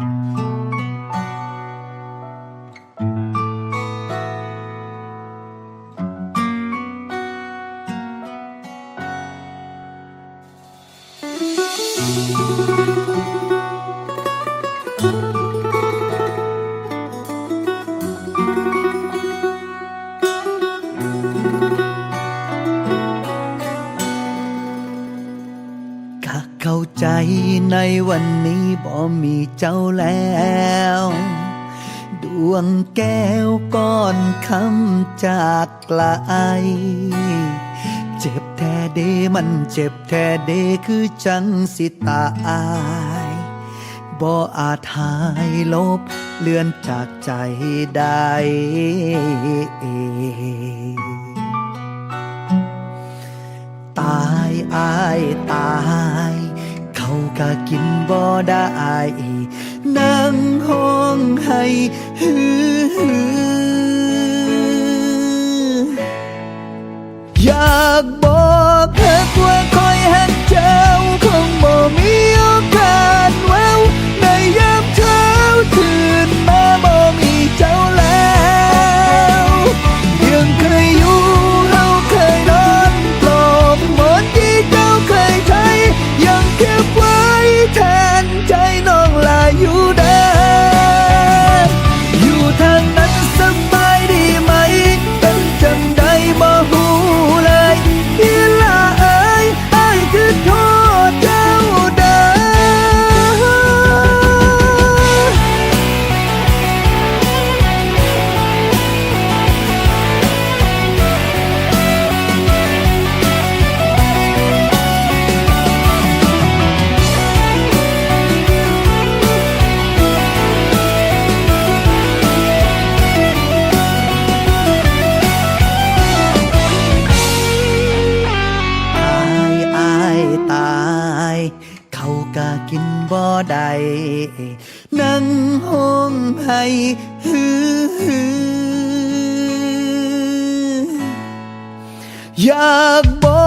Música จะเข้าใจในวันนี้บ่มีเจ้าแล้ว ดวงแก้วก้อนคำจากไกล เจ็บแท้เดมันเจ็บแท้เดคือจังสิตายบ่อาจหายลบเลือนจากใจได้ตายอายตาย ก็กินบ่ได้นั่งห้องให้ฮืออยากบ ใด นั่งห้องไห้ฮืออยากบอก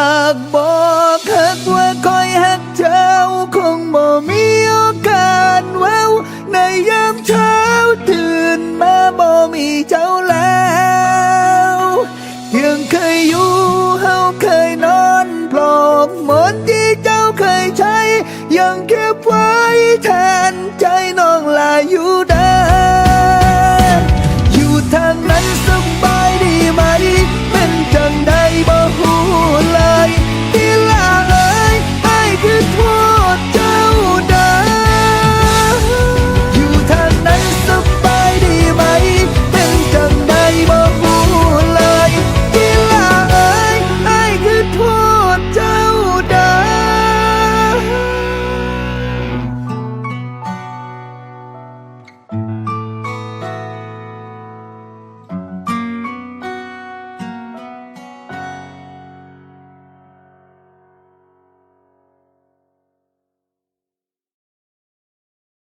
ากบอกหักว่าคอยหักเจ้า คงบ่มีโอกาสแววในยามเช้าตื่นมาบ่มีเจ้าแล้วยังเคยอยู่เฮาเคยนอนปลอบหมอนที่เจ้าเคยใช้ยัง